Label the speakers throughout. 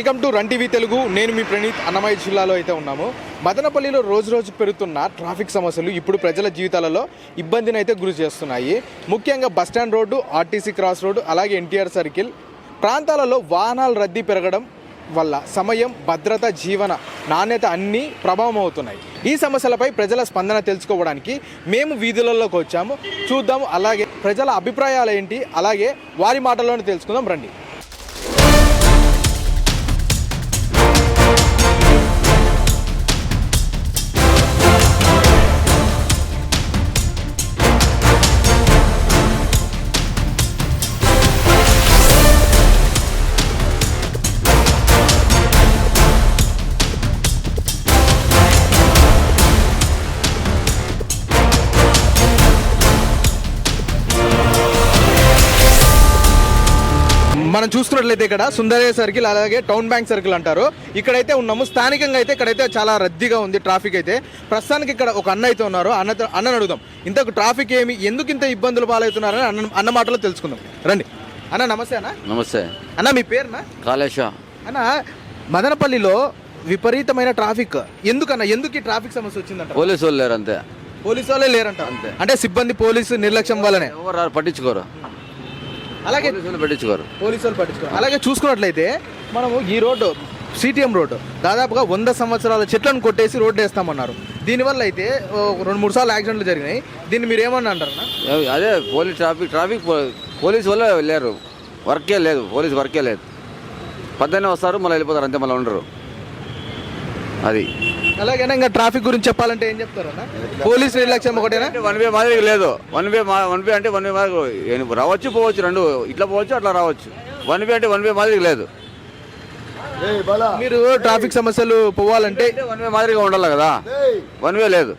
Speaker 1: Welcome to run TV Telugu. నేను మీ ప్రణీత్. అన్నమయ్య జిల్లాలో అయితే ఉన్నాము. మదనపల్లిలో రోజు రోజు పెరుగుతున్న ట్రాఫిక్ సమస్యలు ఇప్పుడు ప్రజల జీవితాలలో ఇబ్బందిని అయితే గురి చేస్తున్నాయి. ముఖ్యంగా bus stand road RTC cross road అలాగే ఎన్టీఆర్ సర్కిల్ ప్రాంతాలలో వాహనాల రద్దీ పెరగడం వల్ల సమయం భద్రత జీవన నాణ్యత అన్నీ ప్రభావం అవుతున్నాయి. ఈ సమస్యలపై ప్రజల స్పందన తెలుసుకోవడానికి మేము వీధులలోకి వచ్చాము. చూద్దాము. అలాగే ప్రజల అభిప్రాయాలు ఏంటి? అలాగే వారి మాటల్లోనే తెలుసుకుందాం. రండి. మనం చూస్తున్నట్లయితే ఇక్కడ సుందరయ్య సర్కిల్ అలాగే టౌన్ బ్యాంక్ సర్కిల్ అంటారు. ఇక్కడైతే ఉన్నాము. స్థానికంగా అయితే ఇక్కడైతే చాలా రద్దీగా ఉంది ట్రాఫిక్ అయితే. ప్రస్తుతానికి ఇక్కడ ఒక అన్న అయితే ఉన్నారు. అన్నతో అన్నని అడుగుదాం. ఇంతకు ట్రాఫిక్ ఏమి ఎందుకు ఇంత ఇబ్బందులు పాలవుతున్నారని అన్న అన్న మాటలో తెలుసుకుందాం. రండి. అన్న నమస్తే అన్న.
Speaker 2: నమస్తే.
Speaker 1: అన్న మీ పేరునా?
Speaker 2: కాళేశ.
Speaker 1: అన్న మదనపల్లిలో విపరీతమైన ట్రాఫిక్. ఎందుకన్న ఎందుకు ఈ ట్రాఫిక్ సమస్య వచ్చిందంట?
Speaker 2: పోలీసు వాళ్ళు లేరు అంతే
Speaker 1: పోలీసు వాళ్ళే లేరంట. అంటే సిబ్బంది పోలీసు నిర్లక్ష్యం వల్లనే.
Speaker 2: ఎవరు పట్టించుకోరు.
Speaker 1: అలాగే
Speaker 2: పట్టించుకోరు.
Speaker 1: పోలీసు వాళ్ళు పట్టించుకోరు. అలాగే చూసుకున్నట్లయితే మనము ఈ రోడ్డు సిటిఎం రోడ్డు దాదాపుగా వంద సంవత్సరాల చెట్లను కొట్టేసి రోడ్డు వేస్తామన్నారు. దీనివల్ల అయితే రెండు మూడు సార్లు యాక్సిడెంట్లు జరిగినాయి. దీన్ని మీరు ఏమన్నా అంటారు
Speaker 2: అదే పోలీస్ ట్రాఫిక్ ట్రాఫిక్ పోలీసు వల్ల లేరు వర్కే లేదు పోలీస్ వర్కే లేదు. పద్దెనే వస్తారు మళ్ళీ వెళ్ళిపోతారు అంతే మళ్ళీ ఉండరు. అది
Speaker 1: అలాగే ఇంకా ట్రాఫిక్ గురించి చెప్పాలంటే ఏం చెప్తారన్న పోలీస్ నిర్లక్ష్యం ఒకటేనా
Speaker 2: వన్ వే మాదిరి లేదు వన్ వే మా వన్ వే అంటే వన్ వే మాదిరి రావచ్చు పోవచ్చు రెండు ఇట్లా పోవచ్చు అట్లా రావచ్చు వన్ వే అంటే వన్ వే మాదిరి లేదు
Speaker 1: మీరు ట్రాఫిక్ సమస్యలు పోవాలంటే
Speaker 2: వన్ వే మాదిరిగా ఉండాలి కదా వన్ వే లేదు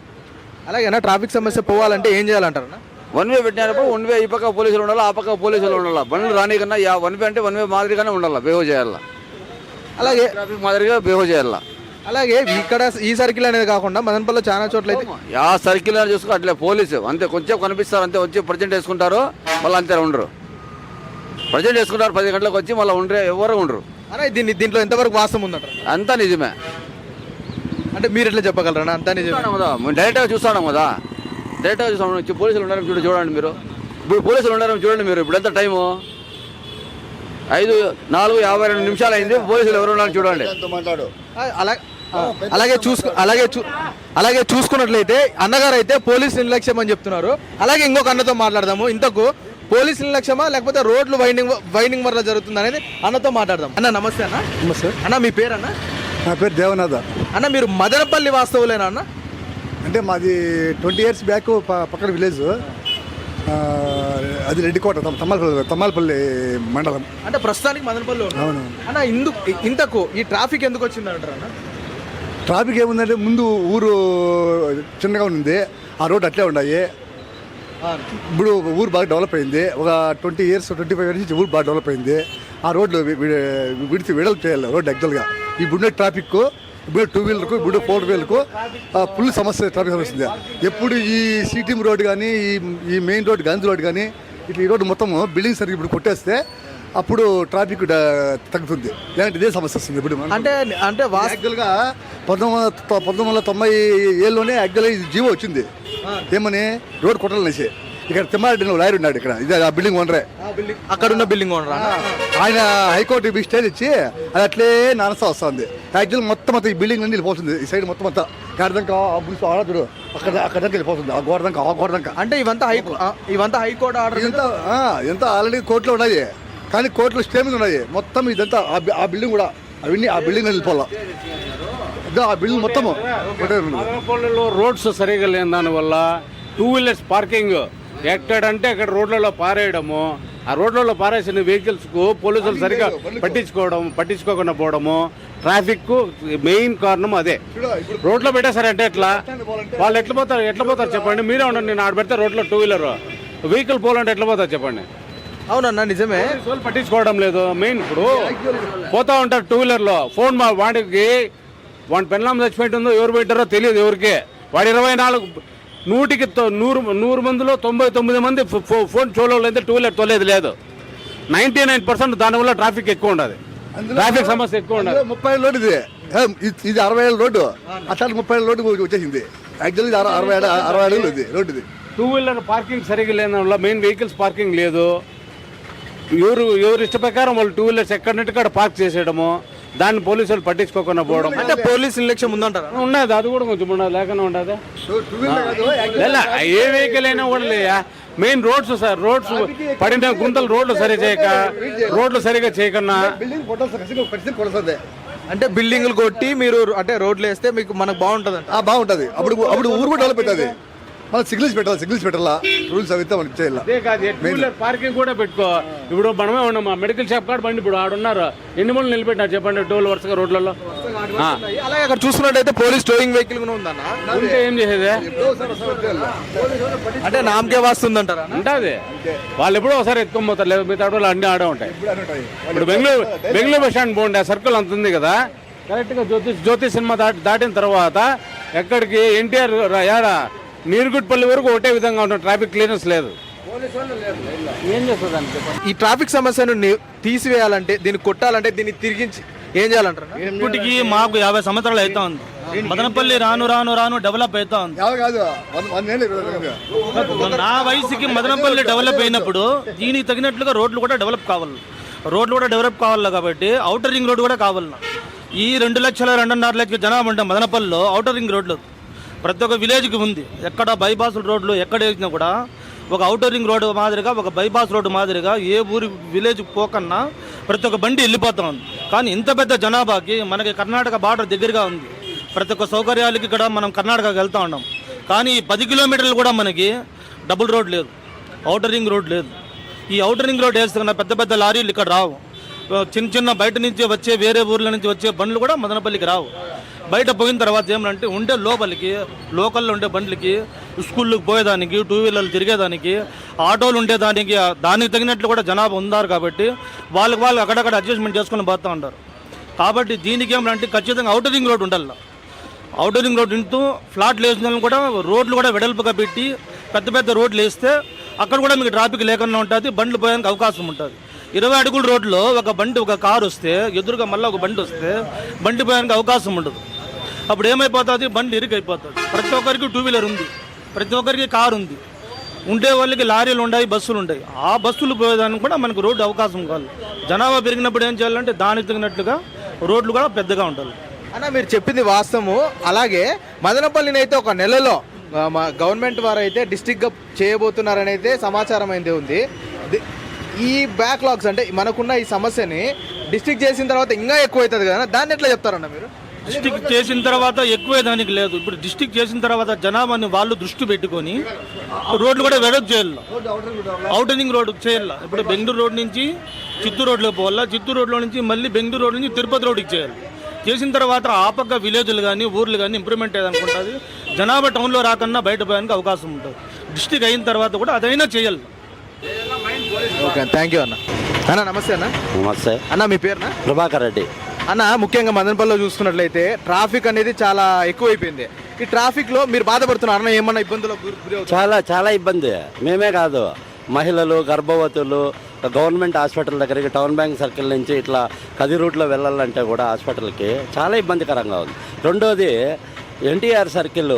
Speaker 1: అలాగేనా ట్రాఫిక్ సమస్య పోవాలంటే ఏం చేయాలంటారన్న
Speaker 2: వన్ వే పెట్టినప్పుడు వన్ వే ఈ పక్క పోలీసులు ఉండాలి ఆ పక్క పోలీసులు ఉండాలి బండ్లు రాని కన్నా యా వన్ వే అంటే వన్ వే మాదిరిగానే ఉండాలి బిహేవ్ చేయాలి
Speaker 1: అలాగే
Speaker 2: ట్రాఫిక్ మాదిరిగా బిహేవ్ చేయాలి
Speaker 1: అలాగే ఇక్కడ ఈ సర్కిల్ అనేది కాకుండా మదనపల్లిలో చాలా చోట్ల అయితే
Speaker 2: యా సర్కిల్ అని చూసుకో అట్లే పోలీసు. అంతే కొంచెం కనిపిస్తారు అంతే వచ్చి ప్రజెంట్ వేసుకుంటారు మళ్ళీ అంతే ఉండరు. ప్రజెంట్ వేసుకుంటారు పది గంటలకు వచ్చి మళ్ళీ ఉండరు ఎవరు ఉండరు.
Speaker 1: అన్న దీన్ని దీంట్లో ఎంతవరకు వాస్తవం ఉందంటారు
Speaker 2: అంతా నిజమే.
Speaker 1: అంటే మీరు ఎట్లా చెప్పగలరా? అంతా నిజమే.
Speaker 2: కదా మేము డైరెక్ట్గా చూస్తున్నాం కదా. డైరెక్ట్గా చూస్తాం వచ్చి పోలీసులు ఉన్నారు చూడు చూడండి మీరు. ఇప్పుడు పోలీసులు ఉన్నారు చూడండి మీరు ఇప్పుడు ఎంత టైము? ఐదు నాలుగు యాభై రెండు నిమిషాలు అయింది పోలీసులు ఎవరు ఉన్నారు చూడండి.
Speaker 1: ఆ, అలా ఆ, అలాగే చూసుకు అలాగే చూ అలాగే చూసుకున్నట్లయితే అన్నగారు అయితే పోలీస్ నిర్లక్ష్యం అని చెప్తున్నారు. అలాగే ఇంకొక అన్నతో మాట్లాడదాము. ఇంతకు పోలీస్ నిర్లక్ష్యమా లేకపోతే రోడ్లు వైండింగ్ వైండింగ్ వల్ల జరుగుతుంది అనేది అన్నతో మాట్లాడదాం అన్న నమస్తే అన్న.
Speaker 3: నమస్తే.
Speaker 1: అన్న మీ పేరు అన్న?
Speaker 3: నా పేరు దేవనాథ.
Speaker 1: అన్న మీరు మదనపల్లి వాస్తవులేనా అన్న?
Speaker 3: అంటే మాది ట్వంటీ ఇయర్స్ బ్యాక్ పక్కన విలేజ్. అది రెడ్డికోట తమ్- తమ్మలపల్లి తమ్మలపల్లి మండలం.
Speaker 1: అంటే ప్రస్తుతానికి మదనపల్లి.
Speaker 3: అవును
Speaker 1: అన్న ఇందుకు ఇంతకు ఈ ట్రాఫిక్ ఎందుకు వచ్చింది అంటారు అన్న?
Speaker 3: ట్రాఫిక్ ఏముందంటే ముందు ఊరు చిన్నగా ఉంది ఆ రోడ్ అట్లే ఉన్నాయి ఇప్పుడు ఊరు బాగా డెవలప్ అయింది. ఒక twenty years twenty five years నుంచి ఊరు బాగా డెవలప్ అయింది. ఆ రోడ్లు విడితే విడిచి విడలు చేయాలి రోడ్ యాక్చువల్గా ఇప్పుడున్న ట్రాఫిక్ ఇప్పుడు టూ వీలర్కు ఇప్పుడు ఫోర్ వీలర్కు ఫుల్ సమస్య ట్రాఫిక్ సమస్య ఉంది. ఎప్పుడు ఈ సిటీ రోడ్ కానీ ఈ ఈ మెయిన్ రోడ్ గాంధీ రోడ్ కానీ ఇట్లా ఈ రోడ్డు మొత్తం బిల్డింగ్ సరిగ్గా ఇప్పుడు కొట్టేస్తే అప్పుడు ట్రాఫిక్ తగ్గుతుంది. లేదంటే ఇదే సమస్య వస్తుంది ఇప్పుడు
Speaker 1: అంటే అంటే
Speaker 3: యాక్చువల్గా పంతొమ్మిది వందల తొ- పంతొమ్మిది వందల తొంభై ఏళ్ళలోనే యాక్చువల్గా ఇది జీవో వచ్చింది. ఏమని? రోడ్ కొట్టాలనేసి ఇక్కడ తిమ్మారెడ్డి లాయర్ ఉన్నాడు ఇక్కడ. ఇది ఆ బిల్డింగ్ ఓనరే
Speaker 1: అక్కడ ఉన్న బిల్డింగ్ ఓనరా
Speaker 3: ఆయన హైకోర్టు స్టేజ్ ఇచ్చి అది అట్లే నానస్తా వస్తుంది. యాక్చువల్ మొత్తం మొత్తం ఈ బిల్డింగ్ అన్ని వెళ్ళిపోతుంది. ఈ సైడ్ మొత్తం అంతా. గార్దంకా ఆ బుల్స్ ఆడ చూడు. అక్కడ అక్కడ దాకా వెళ్ళిపోతుంది. ఆ గోడదంకా ఆ గోడదంకా.
Speaker 1: అంటే ఇవంతా హైకో ఆ, ఇవంతా హైకోర్టు ఆర్డర్
Speaker 3: ఆ, ఇదంతా ఆల్రెడీ కోర్టులో ఉన్నాయి. కానీ కోర్టులో స్టే మీద ఉన్నాయి. మొత్తం ఇదంతా ఆ బిల్డింగ్ కూడా అవన్నీ ఆ బిల్డింగ్ వెళ్ళిపోవాలా? ఆ బిల్డింగ్.
Speaker 4: మదనపల్లిలో రోడ్స్ సరిగా లేని దానివల్ల టూ వీలర్స్ పార్కింగ్ ఎక్కడంటే అక్కడ రోడ్లలో పారేయడము. ఆ రోడ్లలో పారేసిన వెహికల్స్కు పోలీసులు సరిగా పట్టించుకోవడం పట్టించుకోకుండా పోవడము. ట్రాఫిక్ మెయిన్ కారణం అదే. రోడ్లో పెట్టేశారంటే ఎట్లా? వాళ్ళు ఎట్లా పోతారు ఎట్లా పోతారు చెప్పండి? మీరే ఉండండి నేను ఆడ పెడితే రోడ్లో టూ వీలర్. వెహికల్ పోవాలంటే ఎట్లా పోతారు చెప్పండి?
Speaker 1: అవునన్నా నిజమే.
Speaker 4: పట్టించుకోవడం లేదు. మెయిన్ ఇప్పుడు పోతా ఉంటారు టూ వీలర్లో ఫోన్ మా వాడికి వాడి పెళ్ళాం చచ్చిపోయింటుందో ఎవరు పెట్టారో తెలియదు ఎవరికి. వాడు ఇరవై నాలుగు నూటికి తొ- నూరు నూరు మందిలో తొంభై తొమ్మిది మంది ఫోన్ చూడలేదు టూ వీలర్ తోలేదు లేదు. నైంటీ నైన్ పర్సెంట్ దానివల్ల ట్రాఫిక్ ఎక్కువ ఉండదు ట్రాఫిక్ సమస్య ఎక్కువ ఉండదు
Speaker 3: ముప్పై ఏళ్ళ రోడ్డు ఇది. ఇది- అరవై ఏళ్ళ రోడ్డు అట్లా ముప్పై ఏళ్ళ రోడ్డు వచ్చేసింది. యాక్చువల్లీ అరవై ఏళ్ళ అరవై ఏళ్ళు ఇది రోడ్డు ఇది.
Speaker 4: టూ వీలర్ పార్కింగ్ సరిగ్గా లేని వల్ల మెయిన్ వెహికల్స్ పార్కింగ్ లేదు. ఎవరు ఎవరు ఇష్ట ప్రకారం వాళ్ళు టూ వీలర్స్ ఎక్కడినట్టు అక్కడ పార్క్ చేసేయడము దాన్ని పోలీసులు పట్టించుకోకుండా పోవడం.
Speaker 1: అంటే పోలీస్ నిర్లక్ష్యం ఉందంటారా?
Speaker 4: ఉన్నది అది కూడా కొంచెం ఉండదు లేకుండా ఉండదు?
Speaker 3: టూ- టూ వీలర్ కాదు, యాక్చువల్లీ
Speaker 4: లేదా ఏ వెహికల్ అయినా కూడా లేయా? మెయిన్ రోడ్స్ సార్ రోడ్స్ పడిన గుంతలు రోడ్లు సరి చేయక రోడ్లు సరిగా చేయకన్నా
Speaker 1: అంటే బిల్డింగ్లు కొట్టి మీరు అంటే రోడ్లు వేస్తే మీకు మనకు బాగుంటుంది
Speaker 3: ఆ బాగుంటది. అప్పుడు అప్పుడు ఊరు కూడా డెవలప్ అవుతుంది. మనం సిగ్నల్స్ పెట్టాలి సిగ్నల్స్ పెట్టాలా? రూల్స్ అవితే మనకి చేయాలి.
Speaker 4: అదే కాదు టూ వీలర్ పార్కింగ్ కూడా పెట్టుకో. ఇప్పుడు మనమే ఉన్నాం మా మెడికల్ షాప్ కాడ బండి ఇప్పుడు ఆడున్నారు ఎన్ని మూడు నిలబెట్టినారు చెప్పండి టోల్ వరుసగా రోడ్లలో.
Speaker 1: అలాగే అక్కడ చూసుకున్నట్టయితే పోలీస్ టోయింగ్ వెహికల్ కూడా ఉందన్న.
Speaker 4: ఉంటే ఏం చేసేది?
Speaker 1: అంటే నామకే వాస్తుందంటారా?
Speaker 4: ఉంటుంది వాళ్ళు ఎప్పుడో ఒకసారి ఎత్తుకొని పోతారు లేదు మిగతా వాళ్ళు అన్ని ఆడే ఉంటాయి. ఇప్పుడు బెంగళూరు బెంగళూరు బస్ స్టాండ్ పోండి ఆ సర్కిల్ అంత ఉంది కదా. కరెక్ట్గా జ్యోతి జ్యోతి సినిమా దాటి దాటిన తర్వాత ఎక్కడికి? ఎన్టీఆర్ యారా నీరుగుట్పల్లి వరకు ఒకటే విధంగా ఉంటుంది. ట్రాఫిక్ క్లియరెన్స్ లేదు. ఏం చేస్తుంది
Speaker 1: ఈ ట్రాఫిక్ సమస్యను తీసివేయాలంటే దీన్ని కొట్టాలంటే దీన్ని తిరిగించి ఏం చేయాలంటారు?
Speaker 5: ఇప్పటికి మాకు యాభై సంవత్సరాలు అవుతా ఉంది. మదనపల్లి రాను రాను రాను డెవలప్ అవుతా ఉంది. నా వయసుకి మదనపల్లి డెవలప్ అయినప్పుడు దీనికి తగినట్లుగా రోడ్లు కూడా డెవలప్ కావాలి. రోడ్లు కూడా డెవలప్ కావాలి కాబట్టి అవుటర్ రింగ్ రోడ్ కూడా కావాలి ఈ రెండు లక్షల రెండున్నర లక్షల జనాభా ఉంటే మదనపల్లిలో అవుటర్ రింగ్ రోడ్లు. ప్రతి ఒక్క విలేజ్కి ఉంది. ఎక్కడ బైపాస్ రోడ్లు ఎక్కడ వేసినా కూడా ఒక అవుటర్ రింగ్ రోడ్డు మాదిరిగా ఒక బైపాస్ రోడ్డు మాదిరిగా ఏ ఊరి విలేజ్ పోకన్నా ప్రతి ఒక్క బండి వెళ్ళిపోతా ఉంది. కానీ ఇంత పెద్ద జనాభాకి మనకి కర్ణాటక బార్డర్ దగ్గరగా ఉంది. ప్రతి ఒక్క సౌకర్యాలకి ఇక్కడ మనం కర్ణాటకకి వెళ్తూ ఉన్నాం. కానీ ఈ పది కిలోమీటర్లు కూడా మనకి డబుల్ రోడ్ లేదు. అవుటర్ రింగ్ రోడ్ లేదు. ఈ అవుటర్ రింగ్ రోడ్ వేస్తున్న పెద్ద పెద్ద లారీలు ఇక్కడ రావు. చిన్న చిన్న బయట నుంచి వచ్చే వేరే ఊర్ల నుంచి వచ్చే బండ్లు కూడా మదనపల్లికి రావు. బయట పోయిన తర్వాత ఏమంటే ఉండే లోపలికి లోకల్లో ఉండే బండ్లకి స్కూళ్ళకి పోయేదానికి టూ వీలర్లు తిరిగేదానికి ఆటోలు ఉండేదానికి దానికి తగినట్లు కూడా జనాభా ఉన్నారు కాబట్టి వాళ్ళకి వాళ్ళు అక్కడక్కడ అడ్జస్ట్మెంట్ చేసుకొని పోతూ ఉంటారు కాబట్టి దీనికి ఏమంటే ఖచ్చితంగా అవుటర్ రింగ్ రోడ్ ఉండాలి. అవుటర్ రింగ్ రోడ్ ఇంటూ ఫ్లాట్లు వేసిన కూడా రోడ్లు కూడా వెడల్పుగా పెట్టి పెద్ద పెద్ద రోడ్లు వేస్తే అక్కడ కూడా మీకు ట్రాఫిక్ లేకుండా ఉంటుంది బండ్లు పోయేందుకు అవకాశం ఉంటుంది. ఇరవై అడుగుల రోడ్లో ఒక బండి ఒక కారు వస్తే ఎదురుగా మళ్ళీ ఒక బండి వస్తే బండి పోయేందుకు అవకాశం ఉండదు. అప్పుడు ఏమైపోతుంది? బండి ఇరుకైపోతుంది ప్రతి ఒక్కరికి టూ వీలర్ ఉంది. ప్రతి ఒక్కరికి కారు ఉంది. ఉండే వాళ్ళకి లారీలు ఉన్నాయి బస్సులు ఉన్నాయి ఆ బస్సులు పోయేదానికి కూడా మనకు రోడ్డు అవకాశం కావాలి జనాభా పెరిగినప్పుడు ఏం చేయాలంటే దానికి తగినట్లుగా రోడ్లు కూడా పెద్దగా ఉండాలి.
Speaker 1: అన్న మీరు చెప్పింది వాస్తవము. అలాగే మదనపల్లిని అయితే ఒక నెలలో మా గవర్నమెంట్ వారు అయితే డిస్టిక్గా చేయబోతున్నారని అయితే సమాచారం అయితే ఉంది ఈ బ్యాక్లాగ్స్ అంటే మనకున్న ఈ సమస్యని డిస్టిక్ చేసిన తర్వాత ఇంకా ఎక్కువ అవుతుంది కదా దాన్ని ఎట్లా చెప్తారన్న మీరు?
Speaker 5: డిస్టిక్ చేసిన తర్వాత ఎక్కువే దానికి లేదు. ఇప్పుడు డిస్టిక్ చేసిన తర్వాత జనాభాని వాళ్ళు దృష్టి పెట్టుకొని రోడ్లు కూడా వెడప్ చేయాలి అవుటరింగ్ రోడ్ చేయాలి ఇప్పుడు బెంగళూరు రోడ్ నుంచి చిత్తూరు రోడ్లో పోవాలా? చిత్తూరు రోడ్లో నుంచి మళ్ళీ బెంగళూరు రోడ్ నుంచి తిరుపతి రోడ్కి చేయాలి. చేసిన తర్వాత ఆ పక్క విలేజ్లు కానీ ఊర్లు కానీ ఇంప్రూవ్మెంట్ అయ్యేదనుకుంటుంది జనాభా టౌన్లో రాకన్నా బయట పోయడానికి అవకాశం ఉంటుంది. డిస్టిక్ అయిన తర్వాత కూడా అదైనా చేయాలి.
Speaker 1: ఓకే థ్యాంక్ యూ అన్న. అన్న నమస్తే అన్న.
Speaker 6: నమస్తే.
Speaker 1: అన్న మీ పేరునా?
Speaker 6: ప్రభాకర్ రెడ్డి.
Speaker 1: అన్న ముఖ్యంగా మదనపల్లిలో చూసుకున్నట్లయితే ట్రాఫిక్ అనేది చాలా ఎక్కువైపోయింది. ఈ ట్రాఫిక్లో మీరు బాధపడుతున్నారు. అన్న ఏమన్నా ఇబ్బందులకు గురి
Speaker 6: చాలా చాలా ఇబ్బంది. మేమే కాదు. మహిళలు గర్భవతులు గవర్నమెంట్ హాస్పిటల్ దగ్గరికి టౌన్ బ్యాంక్ సర్కిల్ నుంచి ఇట్లా కది రూట్లో వెళ్ళాలంటే కూడా హాస్పిటల్కి చాలా ఇబ్బందికరంగా ఉంది. రెండోది ఎన్టీఆర్ సర్కిల్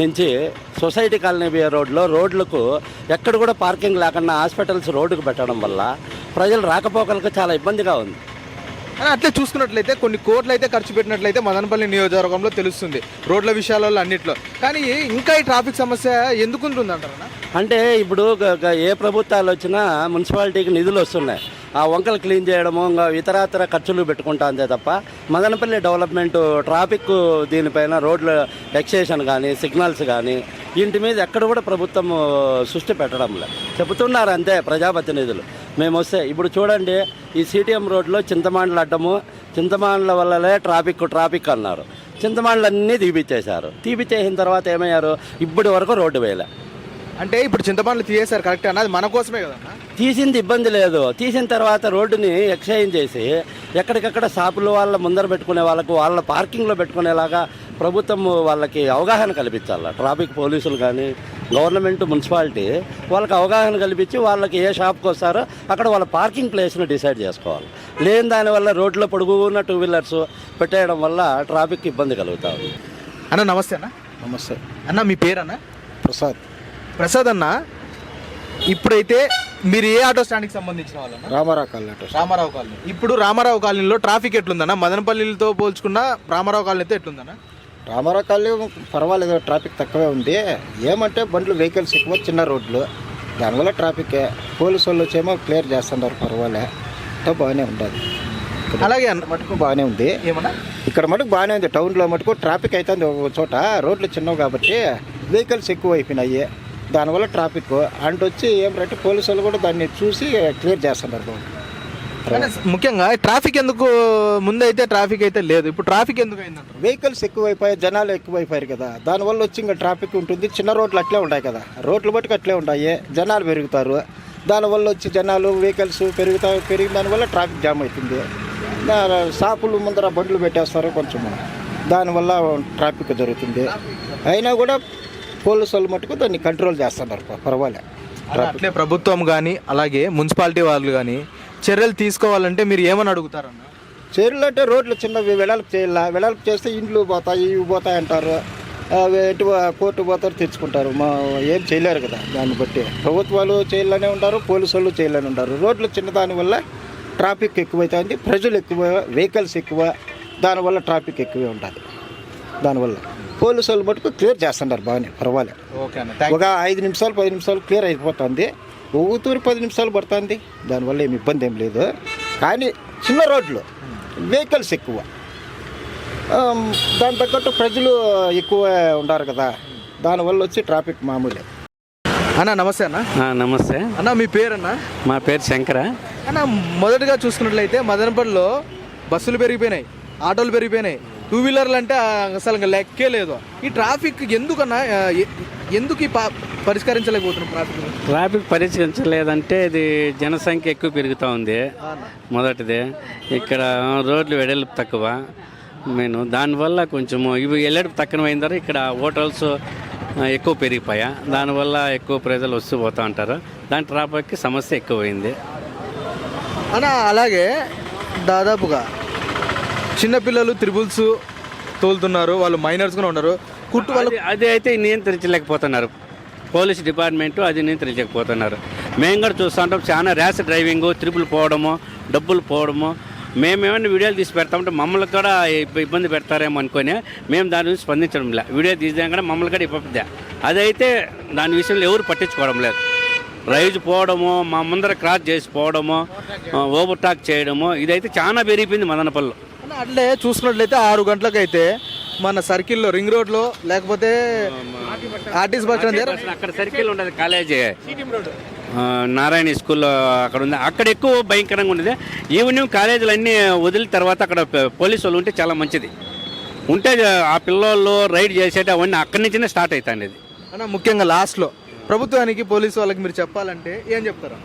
Speaker 6: నుంచి సొసైటీ కాలనీ రోడ్లో రోడ్లకు ఎక్కడ కూడా పార్కింగ్ లేకుండా హాస్పిటల్స్ రోడ్డుకు పెట్టడం వల్ల ప్రజలు రాకపోకలకు చాలా ఇబ్బందిగా ఉంది.
Speaker 1: అట్లే చూసుకున్నట్లయితే కొన్ని కోట్లు అయితే ఖర్చు పెట్టినట్లయితే మదనపల్లి నియోజకవర్గంలో తెలుస్తుంది రోడ్ల విషయాలలో అన్నిట్లో. కానీ ఇంకా ఈ ట్రాఫిక్ సమస్య ఎందుకు ఉంటుంది
Speaker 6: అంటే ఇప్పుడు ఏ ప్రభుత్వాలు వచ్చినా మున్సిపాలిటీకి నిధులు వస్తున్నాయి. ఆ వంకలు క్లీన్ చేయడము ఇంకా ఇతరాతర ఖర్చులు పెట్టుకుంటా అంతే తప్ప మదనపల్లి డెవలప్మెంట్ ట్రాఫిక్ దీనిపైన రోడ్ల ఎక్సేషన్ కానీ సిగ్నల్స్ కానీ ఇంటి మీద ఎక్కడ కూడా ప్రభుత్వం సృష్టి పెట్టడం లేదు చెబుతున్నారు అంతే ప్రజాప్రతినిధులు. మేము వస్తే. ఇప్పుడు చూడండి ఈ సిటిఎం రోడ్లో చింతమాండ్లు అడ్డము. చింతమాండ్ల వల్లలే ట్రాఫిక్ ట్రాఫిక్ అన్నారు. చింతమాండ్లు అన్నీ తీపిచ్చేశారు. తీపిచ్చేసిన తర్వాత ఏమయ్యారు? ఇప్పటి వరకు రోడ్డు వేయలే.
Speaker 1: అంటే ఇప్పుడు చింతపండ్లు తీయేశారు కరెక్ట్ అన్న? అది మన కోసమే కదన్నా
Speaker 6: తీసింది ఇబ్బంది లేదు. తీసిన తర్వాత రోడ్డుని ఎక్స్చేంజ్ చేసి ఎక్కడికక్కడ షాపుల వాళ్ళ ముందర పెట్టుకునే వాళ్ళకు వాళ్ళ పార్కింగ్లో పెట్టుకునేలాగా ప్రభుత్వం వాళ్ళకి అవగాహన కల్పించాలి. ట్రాఫిక్ పోలీసులు కానీ గవర్నమెంట్ మున్సిపాలిటీ వాళ్ళకి అవగాహన కల్పించి వాళ్ళకి ఏ షాప్కి వస్తారో అక్కడ వాళ్ళ పార్కింగ్ ప్లేస్ను డిసైడ్ చేసుకోవాలి. లేని దానివల్ల రోడ్లో పొడుగున్న టూ వీలర్స్ పెట్టేయడం వల్ల ట్రాఫిక్ ఇబ్బంది కలుగుతా ఉంది.
Speaker 1: అన్న నమస్తే అన్న.
Speaker 3: నమస్తే.
Speaker 1: అన్న మీ పేరన్న?
Speaker 3: ప్రసాద్.
Speaker 1: ప్రసాద్ అన్న ఇప్పుడైతే మీరు ఏ ఆటో స్టాండ్కి సంబంధించిన వాళ్ళన్న
Speaker 3: రామారావు కాలనీ
Speaker 1: రామారావు కాలనీ. ఇప్పుడు రామారావు కాలనీలో ట్రాఫిక్ ఎట్లుందన్న? మదనపల్లితో పోల్చుకున్న రామారావు కాలనీతో ఎట్లుందన్న?
Speaker 7: రామారావు కాలనీ పర్వాలేదు ట్రాఫిక్ తక్కువే ఉంది. ఏమంటే బండ్లు వెహికల్స్ ఎక్కువ చిన్న రోడ్లు. దానివల్ల ట్రాఫిక్ పోలీసు వాళ్ళు వచ్చేమో క్లియర్ చేస్తున్నారు పర్వాలే. అంతా బాగానే ఉండదు
Speaker 1: అలాగే
Speaker 7: మటుకు బాగానే ఉంది.
Speaker 1: ఏమన్నా?
Speaker 7: ఇక్కడ మటుకు బాగానే ఉంది. టౌన్లో మటుకు ట్రాఫిక్ అవుతుంది ఒక చోట. రోడ్లు చిన్నవి కాబట్టి వెహికల్స్ ఎక్కువ అయిపోయినాయి. దానివల్ల ట్రాఫిక్. అండ్ వచ్చి ఏమంటే పోలీసు వాళ్ళు కూడా దాన్ని చూసి క్లియర్ చేస్తున్నారు. బాబు
Speaker 1: ముఖ్యంగా ట్రాఫిక్ ఎందుకు ముందైతే ట్రాఫిక్ అయితే లేదు. ఇప్పుడు ట్రాఫిక్ ఎందుకు అయిందంటారు
Speaker 7: వెహికల్స్ ఎక్కువైపోయాయి జనాలు ఎక్కువైపోయారు కదా. దానివల్ల వచ్చి ఇంకా ట్రాఫిక్ ఉంటుంది. చిన్న రోడ్లు అట్లే ఉంటాయి కదా. రోడ్లు బట్టుకు అట్లే ఉంటాయి. జనాలు పెరుగుతారు. దానివల్ల వచ్చి జనాలు వెహికల్స్ పెరుగుతా పెరిగిన దానివల్ల ట్రాఫిక్ జామ్ అవుతుంది. షాపులు ముందర బండ్లు పెట్టేస్తారు కొంచెం. దానివల్ల ట్రాఫిక్ జరుగుతుంది. అయినా కూడా పోలీసు వాళ్ళు మటుకు దాన్ని కంట్రోల్ చేస్తున్నారు. పర్వాలే.
Speaker 1: అట్లే ప్రభుత్వం కానీ అలాగే మున్సిపాలిటీ వాళ్ళు కానీ చర్యలు తీసుకోవాలంటే మీరు ఏమని అడుగుతారన్న?
Speaker 7: చర్యలు అంటే రోడ్లు చిన్నవి వెడల్పు చేయాల. వెడల్పు చేస్తే ఇండ్లు పోతాయి ఇవి పోతాయి అంటారు. అవి ఎటు కోర్టు పోతారు తెచ్చుకుంటారు. మా ఏం చేయలేరు కదా దాన్ని బట్టి. ప్రభుత్వాలు చేయాలనే ఉంటారు పోలీసు వాళ్ళు చేయాలని ఉంటారు. రోడ్లు చిన్నదాని వల్ల ట్రాఫిక్ ఎక్కువైతుంది ప్రజలు ఎక్కువ వెహికల్స్ ఎక్కువ దానివల్ల ట్రాఫిక్ ఎక్కువే ఉంటుంది. దానివల్ల. పోలీసు వాళ్ళు మటుకు క్లియర్ చేస్తున్నారు బాగానే పర్వాలేదు.
Speaker 1: ఓకే అన్న
Speaker 7: ఒక ఐదు నిమిషాలు పది నిమిషాలు క్లియర్ అయిపోతుంది. ఊతూరు పది నిమిషాలు పడుతుంది. దానివల్ల ఏమి ఇబ్బంది ఏం లేదు. కానీ చిన్న రోడ్లు వెహికల్స్ ఎక్కువ. దాని తగ్గట్టు ప్రజలు ఎక్కువ ఉండారు కదా. దానివల్ల వచ్చి ట్రాఫిక్ మామూలే.
Speaker 1: అన్న నమస్తే అన్న.
Speaker 8: నమస్తే.
Speaker 1: అన్న మీ పేరన్న?
Speaker 8: మా పేరు శంకర.
Speaker 1: అన్న మొదటగా చూసుకున్నట్లయితే మదనపల్లిలో బస్సులు పెరిగిపోయినాయి ఆటోలు పెరిగిపోయినాయి. టూ వీలర్లు అంటే అసలు ఇంకా లెక్కే లేదు. ఈ ట్రాఫిక్ ఎందుకన్నా ఎందుకు ఈ పరిష్కరించలేకపోతున్నాం ట్రాఫిక్?
Speaker 8: ట్రాఫిక్ పరిష్కరించలేదంటే ఇది జనసంఖ్య ఎక్కువ పెరుగుతూ ఉంది. మొదటిది. ఇక్కడ రోడ్లు వెడల్పు తక్కువ. నేను దానివల్ల కొంచెము ఇవి ఎల్లడిపు తక్కువ అయిన తర్వాత ఇక్కడ హోటల్స్ ఎక్కువ పెరిగిపోయా. దానివల్ల ఎక్కువ ప్రజలు వస్తూ పోతూ ఉంటారు. దాని ట్రాఫిక్కి సమస్య ఎక్కువైంది.
Speaker 1: అన్న అలాగే దాదాపుగా చిన్నపిల్లలు త్రిబుల్స్ తోలుతున్నారు వాళ్ళు మైనర్స్ కూడా ఉన్నారు. కుట్టు వాళ్ళు
Speaker 8: అది- అయితే నియంత్రించలేకపోతున్నారు. పోలీస్ డిపార్ట్మెంట్ అది నియంత్రించలేకపోతున్నారు. మేము కూడా చూస్తుంటాం చాలా ర్యాష్ డ్రైవింగ్ త్రిబుల్ పోవడము డబ్బులు పోవడము. మేమేమైనా వీడియోలు తీసి పెడతామంటే మమ్మల్ని కూడా ఇబ్బ- ఇబ్బంది పెడతారేమో అనుకొని మేము దాని గురించి స్పందించడం లేదు వీడియో తీసాం కూడా మమ్మల్ని కూడా ఇబ్బంది అదైతే దాని విషయంలో ఎవరు పట్టించుకోవడం లేదు. రైజు పోవడము మా ముందర క్రాస్ చేసి పోవడము ఓవర్టాక్ చేయడము ఇదైతే చాలా పెరిగిపోయింది మదనపల్లిలో.
Speaker 1: అట్లే చూసుకున్నట్లయితే ఆరు గంటలకైతే మన సర్కిల్లో రింగ్ రోడ్లో లేకపోతే ఆర్టీసీ బస్ స్టాండ్ దగ్గర.
Speaker 8: అక్కడ సర్కిల్ ఉండదు కాలేజీ. నారాయణ స్కూల్లో అక్కడ ఉంది. అక్కడ ఎక్కువ భయంకరంగా ఉండేది. ఈవినింగ్ కాలేజీలు అన్నీ వదిలిన తర్వాత అక్కడ పోలీసు వాళ్ళు ఉంటే చాలా మంచిది. ఉంటే ఆ పిల్లోళ్ళు రైడ్ చేసేట అవన్నీ అక్కడి నుంచినే స్టార్ట్ అవుతాండి ఇది
Speaker 1: అన్న ముఖ్యంగా లాస్ట్లో ప్రభుత్వానికి పోలీసు వాళ్ళకి మీరు చెప్పాలంటే ఏం చెప్తారు?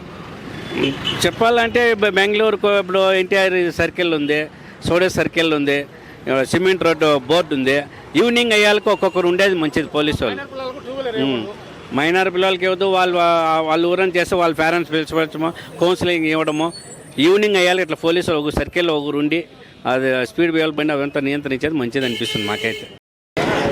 Speaker 8: చెప్పాలంటే బెంగళూరుకు ఇప్పుడు ఎన్టీఆర్ సర్కిల్ ఉంది. సోడే సర్కిల్ ఉంది సిమెంట్ రోడ్డు బోర్డు ఉంది. ఈవినింగ్ అయ్యాలకు ఒక్కొక్కరు ఉండేది మంచిది పోలీసు వాళ్ళు. మైనర్ పిల్లలకి ఇవ్వదు వాళ్ళు వాళ్ళు ఊరని చేస్తే వాళ్ళ పేరెంట్స్ పిలిచిపెట్టము కౌన్సిలింగ్ ఇవ్వడము. ఈవినింగ్ అయ్యాలి ఇట్లా పోలీసులు ఒక సర్కిల్లో ఒకరు ఉండి అది స్పీడ్ వేయాలి బండి అవంతా నియంత్రించేది మంచిది అనిపిస్తుంది మాకైతే.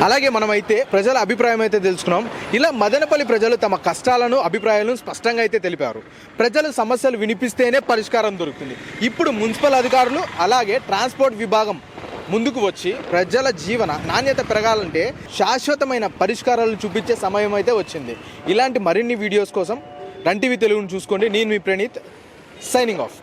Speaker 1: అలాగే మనమైతే ప్రజల అభిప్రాయం అయితే తెలుసుకున్నాం. ఇలా మదనపల్లి ప్రజలు తమ కష్టాలను అభిప్రాయాలను స్పష్టంగా అయితే తెలిపారు. ప్రజల సమస్యలు వినిపిస్తేనే పరిష్కారం దొరుకుతుంది. ఇప్పుడు మున్సిపల్ అధికారులు అలాగే ట్రాన్స్పోర్ట్ విభాగం ముందుకు వచ్చి ప్రజల జీవన నాణ్యత పెరగాలంటే శాశ్వతమైన పరిష్కారాలు చూపించే సమయం అయితే వచ్చింది. ఇలాంటి మరిన్ని వీడియోస్ కోసం రన్ తెలుగును చూసుకోండి. నేను మీ ప్రణీత్ సైనింగ్ ఆఫ్.